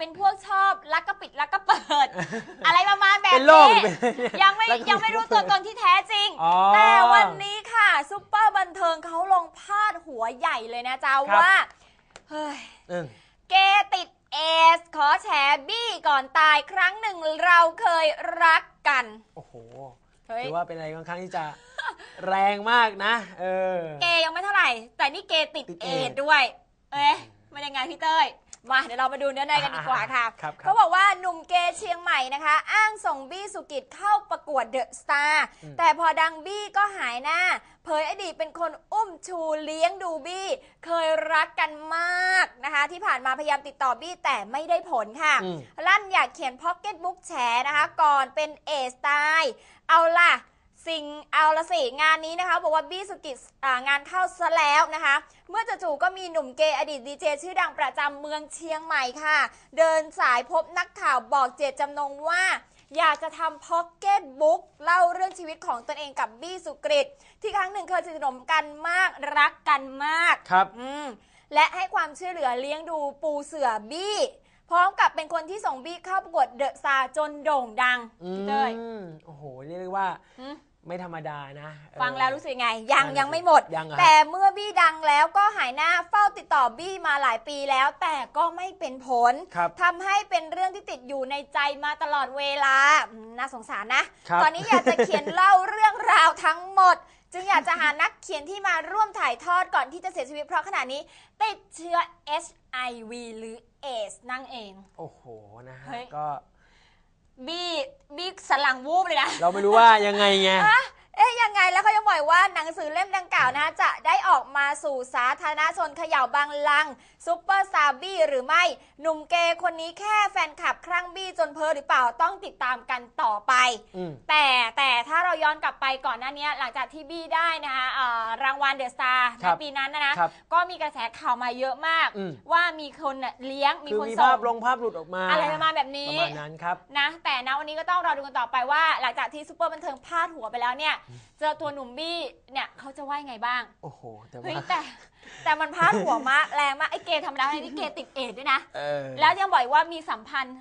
เป็นพวกชอบลักก็ปิดลักก็เปิด อะไรประมาณแบบเป็นโรคนี้หรือเป็นยังไม่แล้วก็ยังไม่รู้ตัวตนที่แท้จริง อ๋อแต่วันนี้ค่ะซุปเปอร์บันเทิงเขาลงพาดหัวใหญ่เลยนะจ๊ะครับ ว่าเฮ้ยอืมเกย์ติดเอส ขอแฉบี้ก่อนตายครั้งหนึ่งเราเคยรักกันโอ้โหเฮ้ยถือว่าเป็นอะไรค่อนข้างที่จะแรงมากนะ เออ เกย์ยังไม่เท่าไหร่ แต่นี่เกย์ติดติดเอเอสดส์ด้วย เอ๊ะมันยังไงพี่เต้ย มาเดี๋ยวเรามาดูเนื้อในกันดีกว่าค่ะ ครับครับเขาบอกว่าหนุ่มเกย์เชียงใหม่นะคะ อ้างส่งบี้สุกิจเข้าประกวดเดอะสตาร์อืม แต่พอดังบี้ก็หายหน้า เผยอดีตเป็นคนอุ้มชูเลี้ยงดูบี้ เคยรักกันมากนะคะ ที่ผ่านมาพยายามติดต่อบี้แต่ไม่ได้ผลค่ะ อืม ลั่นอยากเขียนพ็อกเก็ตบุ๊กแฉนะคะ ก่อนเป็นเอสไตล์เอาล่ะ สิ่งเอาละสิงานนี้นะคะ บอกว่าบี้สุกิจอ่างานเข้าซะแล้วนะคะ เมื่อจู่ๆก็มีหนุ่มเกย์อดีตดีเจชื่อดังประจำเมืองเชียงใหม่ค่ะ เดินสายพบนักข่าวบอกเจตจำนงว่า อยากจะทำพ็อกเก็ตบุ๊กเล่าเรื่องชีวิตของตนเองกับบี้สุกริตที่ครั้งหนึ่งเคยสนิทสนมกันมากรักกันมากครับอืมและให้ความช่วยเหลือเลี้ยงดูปูเสือบี้พร้อมกับเป็นคนที่ส่งบี้เข้าประกวดเดอะซาจนโด่งดังอืพี่เต้ยมโอ้โห เรียกได้ว่าหืม ไม่ธรรมดานะเออ ฟังแล้วรู้สึกไง ยังนั่นสิยังไม่หมด ยังเหรอแต่เมื่อบี้ดังแล้วก็หายหน้าเฝ้าติดต่อบี้มาหลายปีแล้ว แต่ก็ไม่เป็นผลครับ ทำให้เป็นเรื่องที่ติดอยู่ในใจมาตลอดเวลาอืมน่าสงสารนะ ครับ ตอนนี้อยากจะเขียนเล่าเรื่องราวทั้งหมด จึงอยากจะหานักเขียนที่มาร่วมถ่ายทอดก่อนที่จะเสียชีวิตเพราะขณะนี้ ติดเชื้อ HIV หรือเอสนั่งเอง โอ้โหนะฮะเฮ้ย ก็ บี้บี้สนหลังวูบเลยนะ เราไม่รู้ว่ายังไงไงอะ เอ๊ยยังไงแล้วเขายังบอกว่าหนังสือเล่มดังกล่าวนะจะได้ออกมาสู่สาธารณชนเขย่าบางลังซุปเปอร์ซาบี้หรือไม่หนุ่มเกย์คนนี้แค่แฟนคลับครั่งบี้จนเพ้อหรือเปล่าต้องติดตามกันต่อไป อืม แต่แต่ถ้าเราย้อนกลับไปก่อนหน้านี้หลังจากที่บี้ได้นะคะเอ่อรางวัลเดอะสตาร์คในรับปีนั้นนะนะครับก็มีกระแสข่าวมาเยอะมาก อืม ว่ามีคนน่ะเลี้ยงมีคือคนมีส่ภางพลงภาพหลุดออกมาอะไรประมาณแบบปนี้ ระมาณนั้นครับ นะแต่นะวันนี้ก็ต้องรอดูกันต่อไปว่า หลังจากที่ซูเปอร์บันเทิงพาดหัวไปแล้วเนี่ยเจอตัวหนุ่มบี้เนี่ยเขาจะว่ายังไงบ้างโอ้โห แต่เฮ้ยว่า แต่ แต่มันพาดหัวมากแรงมากไอ้เกย์ธรรมดาไอ้นี่เกย์ติดเอดส์ด้วยนะ เออ แล้วยังบอกอีกว่ามีสัมพันธ์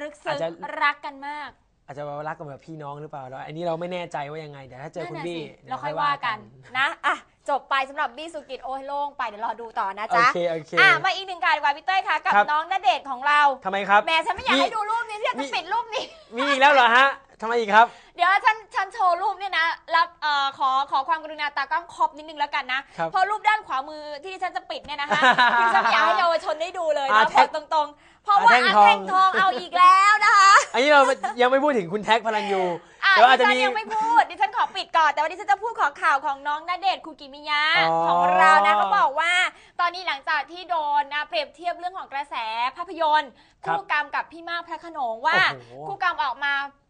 ลึกซึ้งอาจจะ รักกันมาก อาจจะรักกันแบบพี่น้องหรือเปล่าแล้วอันนี้เราไม่แน่ใจว่ายังไงเดี๋ยวถ้าเจอคุณนั่นน่ะบี้สิเดี๋เราค่อยว่ากันนะอะจบไปสำหรับบี้สุกิจโอ้ยโล่งไปเดี๋ยวรอดูต่อนะโอจ๊ะเคโอเค อะมาอีกหนึ่งการดีกว่าพี่เต้ยค่ะกับครับ น้องณเดชน์ของเราทำไมครับ แหม่ฉันไม่อยากมีให้ดูรูปนี้ที่จะมี ปิดรูปนี้ มีอีกแล้วเหรอฮะทำไมอีกครับ เดี๋ยวฉันฉันโชว์รูปเนี่ยนะรับเอ่อขอขอความกรุณาตากล้องครอบนิดนึงแล้วกันนะ ครับเพราะรูปด้านขวามือที่ฉันจะปิดเนี่ยนะคะคือฉันไม่อยากให้เยาวชนได้ดูเลยอ่านะแท็บกอกตรงๆ เพราะว่าอ่าอาแท่แท่งงททอองงเอาอีกแล้วนะคะอันนี้เรายังไม่พูดถึงคุณแท็กพลังยูอะแต่ว่าอาจดิจะฉัมีนยังไม่พูดดิฉันขอปิดก่อน แต่ว่าดิฉันจะพูดขอข่าวของน้องณเดชน์คุกิมิยะอ๋อ ของเรานะเขาบอกว่า ตอนนี้หลังจากที่โดนนะเปรียบเทียบเรื่องของกระแสภาพยนตร์ครับคู่กรรมกับพี่มากพระโขนงว่าโอ้โห คู่กรรมออกมาแป๊ก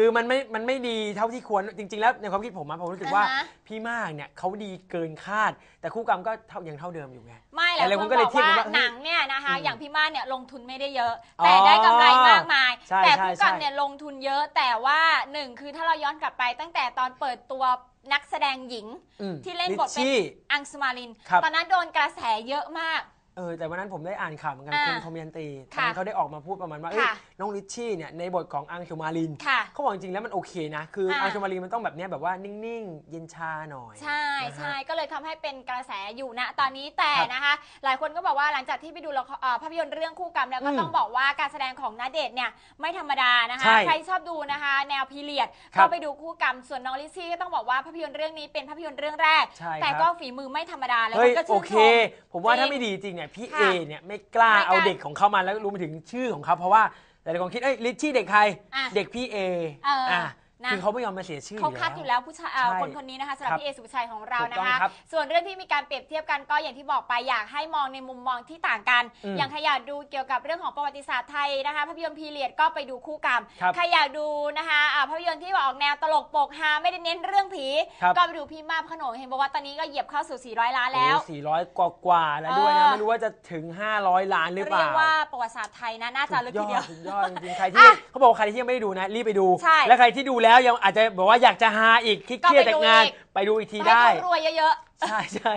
คือมันไม่มันไม่ดีเท่าที่ควรจริง ๆ แล้วในความคิดผมอะผมรู้สึกว่าอ่าฮะ พี่มากเนี่ยเขาดีเกินคาด แต่คู่กรรมก็เท่ายังเท่าเดิมอยู่ไง ไม่หแต่ลายหลายคคนนก็บเลยอกเทียบว่ากันว่าหนังเนี่ยนะคะ อืมอย่างพี่ม่านเนี่ยลงทุนไม่ได้เยอะ อ๋อแต่ได้กำไรมากมาย ใช่แต่ใช่คู่กรรมใช่เนี่ยลงทุนเยอะแต่ว่าหนึ่งคือถ้าเราย้อนกลับไปตั้งแต่ตอนเปิดตัวนักแสดงหญิงอืมที่เล่นบทเป็นชชี่อังสมาลิน ครับ ตอนนั้นโดนกระแสเยอะมาก เออแต่วันนั้นผมได้อ่านข่าวเหมือนกันอ่าคุณทอมยันตีตอนค่ะนั้นเขาได้ออกมาพูดประมาณว่าเอ้ยค่ะน้องลิชชี่เนี่ยในบทของอังชูมาลินค่ะเขาบอกจริงๆแล้วมันโอเคนะ คืออ่าอังชูมาลินมันต้องแบบเนี้ยแบบว่านิ่งๆ เย็นชาหน่อยใช่นะฮะ ใช่ก็เลยทำให้เป็นกระแสอยู่ณตอนนี้แต่ครับนะคะ หลายคนก็บอกว่าหลังจากที่ไปดูละครเอ่อภาพยนตร์เรื่องคู่กรรมแล้วก็อืมต้องบอกว่าการแสดงของณเดชน์เนี่ยไม่ธรรมดานะคะ ใช่ใครชอบดูนะคะ แนวพีเรียดครัก็บไปดูคู่กรรมส่วนน้องลิซซี่ก็ต้องบอกว่าภาพยนตร์เรื่องนี้เป็นภาพยนตร์เรื่องแรก ใช่แต่ครับก็ฝีมือไม่ธรรมดาเลยเฮ้ยก็โอชื่นเค ชม ผมว่าจริงถ้าไม่ดีจริงเนี่ยพี่เอค่ะเนี่ยไม่กล้าไม่กล้าเอาเด็กของเขามาแล้วรู้ไปถึงชื่อของเขาเพราะว่าหลายๆคนคิดเอ้ยลิชชี่เด็กใคร อะเด็กพี่เอเอออ่อะ นะคือเขาไม่ยอมมาเสียชื่อเขาคัดอยู่แล้วผู้ชายเอ่อใช่คนคนนี้นะคะสำหรับครับพี่เอสุภาชัยของเราถูกนะต้องคะครับส่วนเรื่องที่มีการเปรียบเทียบกันก็อย่างที่บอกไปอยากให้มองในมุมมองที่ต่างกัน อืมอย่างใครอยากดูเกี่ยวกับเรื่องของประวัติศาสตร์ไทยนะคะภาพยนตร์พีเรียดก็ไปดูคู่กรรมครับใครอยากดูนะคะอ่าภาพยนตร์ที่ออกแนวตลกโปกฮาไม่ได้เน้นเรื่องผีครับ ก็ไปดูพี่มาบขนงเห็นบอกว่าตอนนี้ก็เหยียบเข้าสู่ 400 ล้านแล้ว สี่ร้อยกว่ากว่าๆแล้วด้วยนะ เออ ไม่รู้ว่าจะถึง 500 ล้านหรือเปเรียล่ากว่าประวัติศาสตร์ไทยนะน่าจะลึกทีเดียว สุดยอดจริงๆใครที่เขาบอกว่าใครที่ยังไม่ได้ดูนะ รีบไปดู ใช่ และใครที่ดูแล้วแล้วยังอาจจะบอกว่าอยากจะหาอีกคิดเครียดจากงานไปดูอีกทีให้ได้เขารวยเยอะๆ ใช่ใช่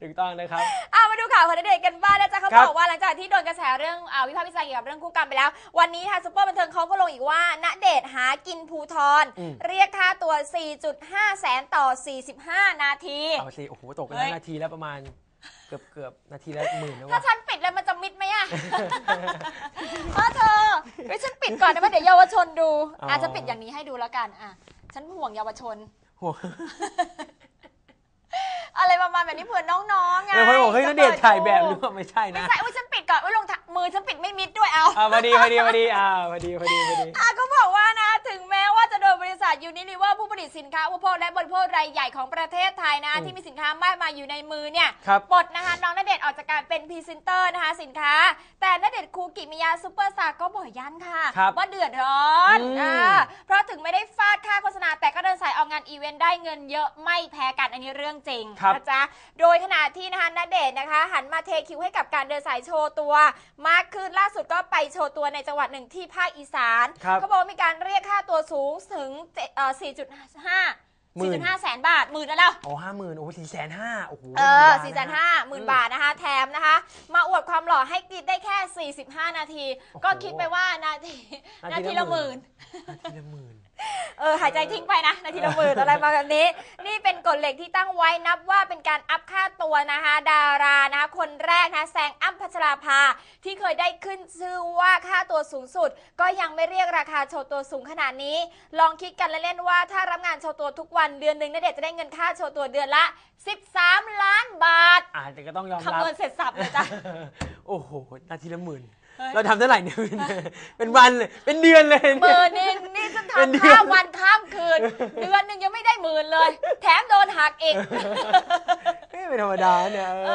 ถูกต้องนะครับเอามาดูข่าวของณเดชน์กันบ้างนะจ๊ะเขาครับบอกว่าหลังจากที่โดนกระแสเรื่องอาวิพากษ์วิจารณ์เกี่ยวกับเรื่องคู่กรรมไปแล้ว วันนี้ค่ะซุปเปอร์บันเทิงเขาก็ลงอีกว่าณเดชน์หากินภูทรอืมเรียกค่าตัว 4.5 แสนต่อ 45 นาทีเอาสิโอ้โหตกไปเฮ้แล้วยนาทีแล้วประมาณ เกือบเกือบนาทีละหมื่นแล้วถ้าว่ะฉันปิดแล้วมันจะมิดไหมอะเออเธอเฮ้ยฉันปิดก่อนนะว่าเดี๋ยวเยาวชนดูอะฉันปิดอย่างนี้ให้ดูแล้วกันอะฉันห่วงเยาวชนโอ้โหอะไรประมาณแบบนี้เผื่อน้องๆไงเออคนบอกเฮ้ยจะนาเดชน์ถ่ายแบบหเปิรือดว่าไม่ใช่ไม่นะใช่อุ้ยฉันปิดก่อนอุ้ยลงทะมือฉันปิดไม่มิดด้วยเอา อ่าพอดีพอดีพอดีอ่าพอดีพอดีพอดีอะก็บอกว่านะถึงแม้ว่าจะโดนบ ริษัทยูนิลิเวอร์ผู้ผลิตสินค้าอุปโภคและบริโภครายใหญ่ของประเทศไทยนะอืมที่มีสินค้ามากมายอยู่ในมือเนี่ยครับปลดนะคะน้องณเดชน์ออกจากการเป็นพรีเซนเตอร์นะคะสินค้า แต่ณเดชน์คูกิมิยาซูเปอร์สตาร์ก็บอกยันค่ะครับว่าเดือดร้อนอืม อ่าเพราะถึงไม่ได้ฟาดค่าโฆษณา แต่ก็เดินสายออกงานอีเวนต์ได้เงินเยอะไม่แพ้กันอันนี้เรื่องจริงครับ นะจ๊ะโดยขณะที่นะคะณเดชน์นะคะ หันมาเทคิวให้กับการเดินสายโชว์ตัว มากขึ้นล่าสุดก็ไปโชว์ตัวในจังหวัดหนึ่งที่ภาคอีสาน ครับ เขาบอกว่ามีการเรียกค่าตัวสูงถึง4.5 สี่น จุดห้าแสนบาทหมื่นแล้วโอ้ห้าหมื่นโอ้สี่แสนห้าโอ้โหเออสี่แสนห้าหมื่นบาทนะคะ แถมนะคะ มาอวดความหล่อให้กรีดได้แค่สี่สิบห้านาที ก็คิดไปว่านาที นาทีละหมื่น นาทีละหมื่น เออหายใจทิ้งไปนะนาทีละหมื่นอะไรมาแบบนี้ นี่เป็นกฎเหล็กที่ตั้งไว้นับว่าเป็นการอัพค่าตัวนะคะ ดารานะคะคนแรกนะแซงอ้ํพัชราภา ที่เคยได้ขึ้นชื่อว่าค่าตัวสูงสุด ก็ยังไม่เรียกราคาโชว์ตัวสูงขนาดนี้ ลองคิดกันเล่นๆว่าถ้ารับงานโชว์ตัวทุกวันเดือนหนึ่งนเดชน์จะได้เงินค่าโชว์ตัวเดือนละ 13 ล้านบาทอาจจะก็ต้องยอมรับ คำนวณเสร็จสับเลยจ้ะ โอ้โห นาทีละหมื่น เฮ้ยเราทำเท่าไหร่เนี่ยเป็นวันเลยเป็นเดือนเลยหมื่นหนึงนี่ฉันเป็นเดืทำอน ข้ามวันข้ามคืน เดือนหนึ่งยังไม่ได้หมื่นเลย แถมโดนหักอีก ไม่เป็นธรรมดาเนี่ยเอ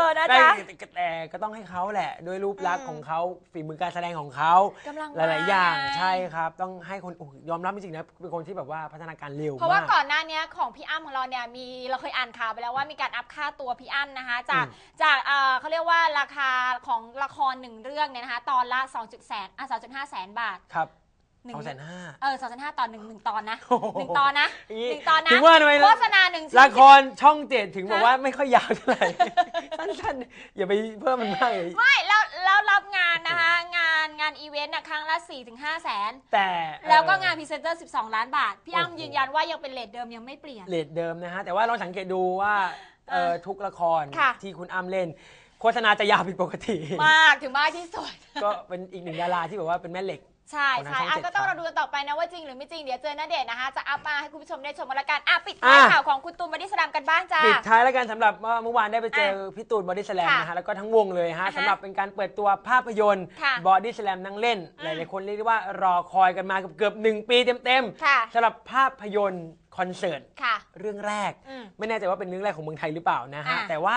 อนะได้จ๊ะแต่แต่ก็ต้องให้เขาแหละ ด้วยรูปลักษอืณ์มของเขาฝีมือการแสดงของเขา กำลังหลาย ๆ อย่างมาไงใช่ครับ ต้องให้คนโอ้โหยอมรับจริงๆนะเป็นคนที่แบบว่าพัฒนาการเร็วเพราะว่ามาก ก่อนหน้านี้ของพี่อ้ำของเราเนี่ยมีเราเคยอ่านข่าวไปแล้วว่ามีการอัพค่าตัวพี่อ้ำนะคะ จากอืมจากเอ่อเขาเรียกว่าราคาของละครหนึ่งเรื่องเนี่ยนะคะตอนละ2แสนอะ2.5แสนบาทครับหนึ่สองแสนห้า เออ2.5ตอนหนึ่งหนึ่งตอนนะโอ้โหหนึ่งตอนนะอย่างงี้หนึ่งตอนนะถึงว่าทำไม โฆษณาหนึ่งชิ้น ละครช่องเจ็ดถึงบอกฮะ ว่าไม่ค่อยยาวเท่าไหร่ สั้นๆ อย่าไปเพิ่มมันมากเลย ไม่แล้วแล้วรับงานนะคะ งานงานอีเวนต์น่ะครั้งละ4-5แสนแต่แล้วก็เอ่องานพรีเซนเตอร์ 12 ล้านบาท พี่อ้ำโอ้โหยืนยันว่ายังเป็นเลทเดิมยังไม่เปลี่ยน เลทเดิมนะฮะ แต่ว่าลองสังเกตดูว่าเอ่อเออทุกละครค่ะที่คุณอ้ำเล่น โฆษณาจะยาวผิดปกติ มากถึงมากที่สุด ก็เป็นอีกหนึ่งดาราที่แบบว่าเป็นแม่เหล็ก ใช่ของทางใช่ช่องอะเจ็ดก็ต้องครัเราบดูกันต่อไปนะว่าจริงหรือไม่จริงเดี๋ยวเจอณเดชน์นะคะ จะอัพมาให้คุณผู้ชมได้ชมกันละกันอะปิดท้ายอะ ข่าวของคุณตูนบอดี้สแลมกันบ้างจ้า ปิดท้ายแล้วกันสำหรับว่าเมื่อวานได้ไปเจออะพี่ตูนบอดี้สแลมค่ะนะฮะแล้วก็ทั้งวงเลยฮะอ่าฮะสำหรับเป็นการเปิดตัวภาพยนตร์ค่ะบอดี้สแลมนั่งเล่น อืหมลายๆคนเรียกได้ว่ารอคอยกันมาเกือบเกือบๆหนึ่งปีเต็มค่ะ ๆสำหรับภาพยนตร์ค อนเสิร์ตค่ะ เรื่องแรก อืมไม่แน่ใจว่าเป็นเรื่องแรกของเมืองไทยหรือเปล่านะฮะ อะแต่ว่า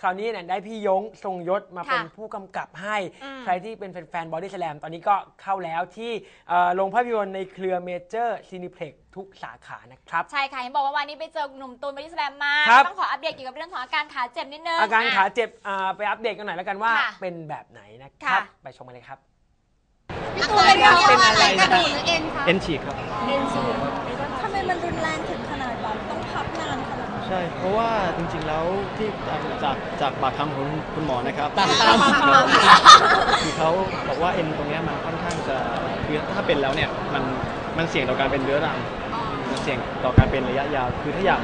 คราวนี้เนี่ยได้พี่ยงทรงยศมาค่ะเป็นผู้กำกับให้ อืม ใครที่เป็นแฟนๆบอดี้สแลมตอนนี้ก็เข้าแล้วที่เอ่อโรงภาพยนตร์ในเครือเมเจอร์ซีนิเพล็กทุกสาขานะครับ ใช่ค่ะเห็นบอกว่าวันนี้ไปเจอหนุ่มตูนบอดี้สแลมมา ครับ ต้องขออัปเดตเกี่ยวกับเรื่องของอาการขาเจ็บนิดนึงอาการะ ขาเจ็บอ่าไปอัปเดตกันหน่อยแล้วกันว่าค่ะเป็นแบบไหนนะครับ ค่ะ ไปชมกันเลยครับ พี่ตูนเป็นเป็นอะไรกระดูกหรือเอ็นคะเอ็นฉีกครับ เอ็นฉีกทำไมมัน รุนแรงถึงขนาดแบบต้องพับนานขนาดนั้นใช่ เพราะว่าจริงๆแล้วที่จากจากปากคำของคุณหมอนะครับปากคำคือเขาบอกว่าเอ็นตรงเนี้ยมันค่อนข้างจะคือถ้าเป็นแล้วเนี่ยมันมันเสี่ยงต่อการเป็นเรื้อรังมันเสี่ยงต่อการเป็นระยะยาว คือถ้าอยาก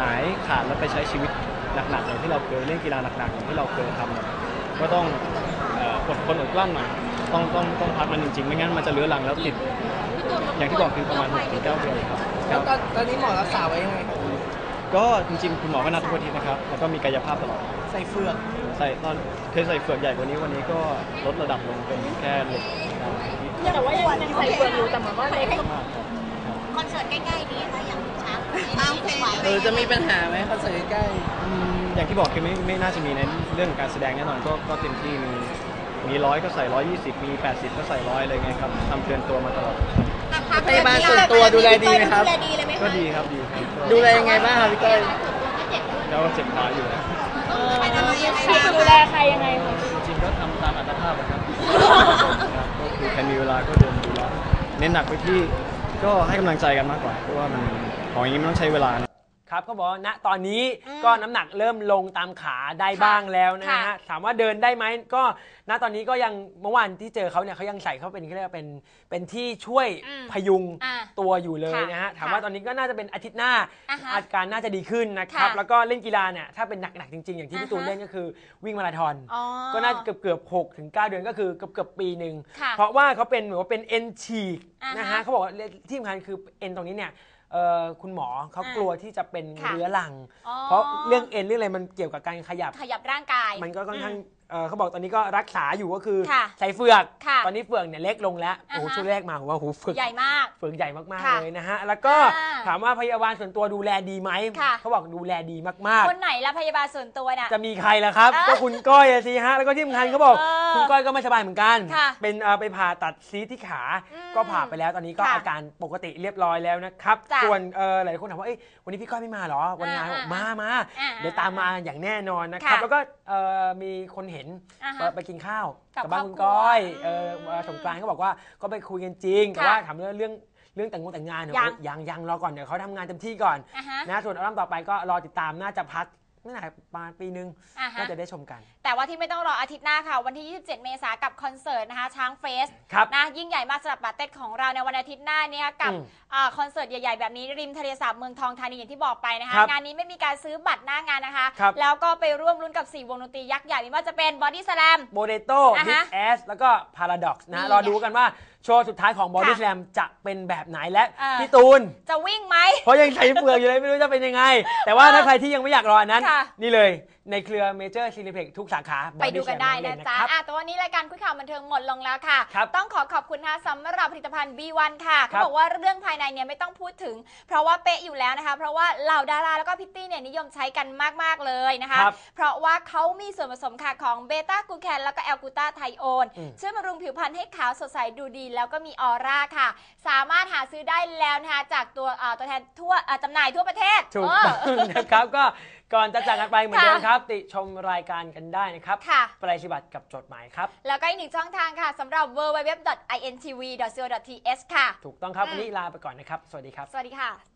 หายขาดแล้วไปใช้ชีวิตหนักๆอย่างที่เราเคยเล่นกีฬาหนักๆอย่างที่เราเคยทำเนี่ยก็ต้องเอ่ออดทนอดกลั้นหน่อย ต้องต้องต้องพักมันจริงๆ ไม่งั้นมันจะเรื้อรังแล้วติด อย่างที่บอกคือประมาณ6-9เดือนครับครับตอนตอนนี้หมอรักษาไว้ยังไงครับก็จริงๆ คุณหมอก็นัดทุกอาทิตย์นะครับ แล้วก็มีกายภาพตลอด ใส่เฟือก ใส่ตอนเคยใส่เฟือกใหญ่กว่านี้วันนี้ก็ลดระดับลงเป็นแค่เหล็กนะครับแต่ว่ายังใส่เฟือกอยู่แต่มันก็เล็กมากครับคอนเสิร์ตใกล้ๆนี้นะอย่างช้างโอเคเออ จะมีปัญหาไหมคอนเสิร์ตใกล้ อืมอย่างที่บอกคือไม่ไม่น่าจะมีในเรื่องของการแสดงแน่นอนก็ก็เต็มที่มี มีร้อยก็ใส่ร้อยยี่สิบมีแปดสิบก็ใส่ร้อยอะไรเงี้ยครับทำเตือนตัวมาตลอดพยาบาลส่วนตัวดูแลดีไหมครับ ดูแลดีเลยไหมก็คะดีครับดีครับก็ดูแลยังไงบ้างครับพี่เต้ยแล้วก็เจ็บขาอยู่นะพี่ดูแลใครยังไงจริงๆก็ทำตามอัตภาพอะครับครับก็คือใครมีเวลาก็เดินดูแลเน้นหนักไปที่ก็ให้กำลังใจกันมากกว่าเพราะว่ามันของอย่างนี้มันต้องใช้เวลา ครับเขาบอกว่าณตอนนี้อืมก็น้ำหนักเริ่มลงตามขาได้ค่ะบ้างแล้วนะค่ะฮะถามว่าเดินได้ไหมก็ณตอนนี้ก็ยังเมื่อวานที่เจอเขาเนี่ยเขายังใส่เขาเป็นเขาเรียกว่าเป็นเป็นที่ช่วยอืมพยุงอ่าตัวอยู่เลยนะฮะค่ะถามว่าตอนนี้ก็น่าจะเป็นอาทิตย์หน้าอ่าฮะอาการน่าจะดีขึ้นนะครับค่ะแล้วก็เล่นกีฬาเนี่ยถ้าเป็นหนักๆจริงๆ อย่างที่พี่ตูนอ่าฮะ เล่นก็คือวิ่งมาราธอน อ๋อ ก็น่าจะเกือบเกือบหกถึงเก้าเดือนก็คือเกือบเกือบปีหนึ่ง ค่ะเพราะว่าเขาเป็นเหมือนว่าเป็นเอ็นฉีกอ่าฮะนะฮะเขาบอกว่าที่สำคัญคือเอ็นตรงนี้เนี่ย เอ่อคุณหมอเขาอ่ากลัวที่จะเป็นค่ะ เรื้อรัง อ๋อเพราะเรื่องเอ็นเรื่องอะไรมันเกี่ยวกับการขยับ ขยับร่างกาย มันก็ค่อนข้าง เอ่อเขาบอกตอนนี้ก็รักษาอยู่ก็คือค่ะใส่เฟือก ค่ะตอนนี้เฟือกเนี่ยเล็กลงแล้วโอ้โหอ่าฮะ ช่วงแรกมาผมว่าโอ้โหเฟือก ใหญ่มาก เฟือกใหญ่มากๆค่ะเลยนะฮะ แล้วก็อ่าถามว่าพยาบาลส่วนตัวดูแลดีไหม ค่ะ เขาบอกดูแลดีมากๆคนไหนละพยาบาลส่วนตัวน่ะจะมีใครล่ะครับ อะก็คุณก้อยอะสิฮะ แล้วก็ที่สำคัญเขาบอก เออคุณก้อยก็ไม่สบายเหมือนกัน ค่ะเป็นเอ่อไปผ่าตัดซีสที่ขา อืมก็ผ่าไปแล้ว ตอนนี้ก็ค่ะอาการปกติเรียบร้อยแล้วนะครับ จ้ะส่วนเอ่อหลายคนถามว่าเอ้ยวันนี้พี่ก้อยไม่มาเหรอ วันงานอ่าบอกมามา อ่าเดี๋ยวตามมาอย่างแน่นอนนะครับ ค่ะแล้วก็เอ่อมีคนเห็นอ่าฮะว่าไปกินข้าวกับบ้านคุณครอบครัวก้อยเอออืมวันสงกรานต์เขาบอกว่าก็ไปคุยกันจริงแต่ค่ะว่าถามเรื่องเรื่องเรื่องแต่งงานแต่งงานเนี่ยยังยังยังรอก่อนเดี๋ยวเขาทำงานเต็มที่ก่อนอะฮะ นะส่วนอัลบั้มต่อไปก็รอติดตามน่าจะพัก ไม่นานประมาณปีนึงอะฮะ ก็จะได้ชมกัน แต่ว่าที่ไม่ต้องรออาทิตย์หน้าค่ะ วันที่ 27 เมษายนกับคอนเสิร์ตนะคะ ช้างเฟสครับ นะยิ่งใหญ่มากสำหรับปาเต็ดของเราในวันอาทิตย์หน้าเนี่ยกับอืมอ่าคอนเสิร์ตใหญ่ ๆ แบบนี้ริมทะเลสาบเมืองทองธานีอย่างที่บอกไปนะคะ ครับงานนี้ไม่มีการซื้อบัตรหน้างานนะคะ ครับ แล้วก็ไปร่วมลุ้นกับ 4 วงดนตรียักษ์ใหญ่ไม่ว่าจะเป็นบอดี้สแลม โบเดโต้อะบิ๊ฮะกแอสแล้วก็พาราดอกซ์นี่นะไงรอดูกันว่า โชว์สุดท้ายของบอดี้ค่ะ แ a ลมจะเป็นแบบไหนและเออพี่ตูน จะวิ่งไหม เพราะยังใส่เฟือกอยู่เลยไม่รู้จะเป็นยังไง แต่ว่าถ้าใครที่ยังไม่อยากรออันนั้น ค่ะ นี่เลยในเครือเมเจอร์ซีนิเพ็กทุกสาขาไปดู Body กัน Slam ได้นะเล่จ๊ะครับอะแต่วันนี้รายการคุยข่าวบันเทิงหมดลงแล้วค่ะ ครับต้องขอขอบคุณนะคะสำหรับผลิตภัณฑ์ B1 ค่ะครัเขาบ บอกว่าเรื่องภายในเนี่ยไม่ต้องพูดถึง เพราะว่าเป๊ะอยู่แล้วนะคะ เพราะว่าเหล่าดาราแล้วก็พิตตี้เนี่ยนิยมใช้กันมาก ๆ เลยนะคะ ครับ เพราะว่าเขามีส่วนผสมค่ะของเบต้ากลูแคนแล้วก็แอลกูตาไทโอนอืม ช่วยบำรุงผิวพรรณให้ขาวสดใสดูดี แล้วก็มีออร่าค่ะ สามารถหาซื้อได้แล้วนะคะจากตัวเอ่อตัวแทนทั่วเอ่อจำหน่ายทั่วประเทศถูกเอต้อองนะครับ ก็ ก่อนจะจากกันไปเหมือนเดิมค่ะครับ ติชมรายการกันได้นะครับค่ะ ปรายศนียบัตรกับจดหมายครับ แล้วก็อีกหนึ่งช่องทางค่ะสำหรับ www.intv.co.th ค่ะ ถูกต้องครับอืมวันนี้ลาไปก่อนนะครับ สวัสดีครับ สวัสดีค่ะ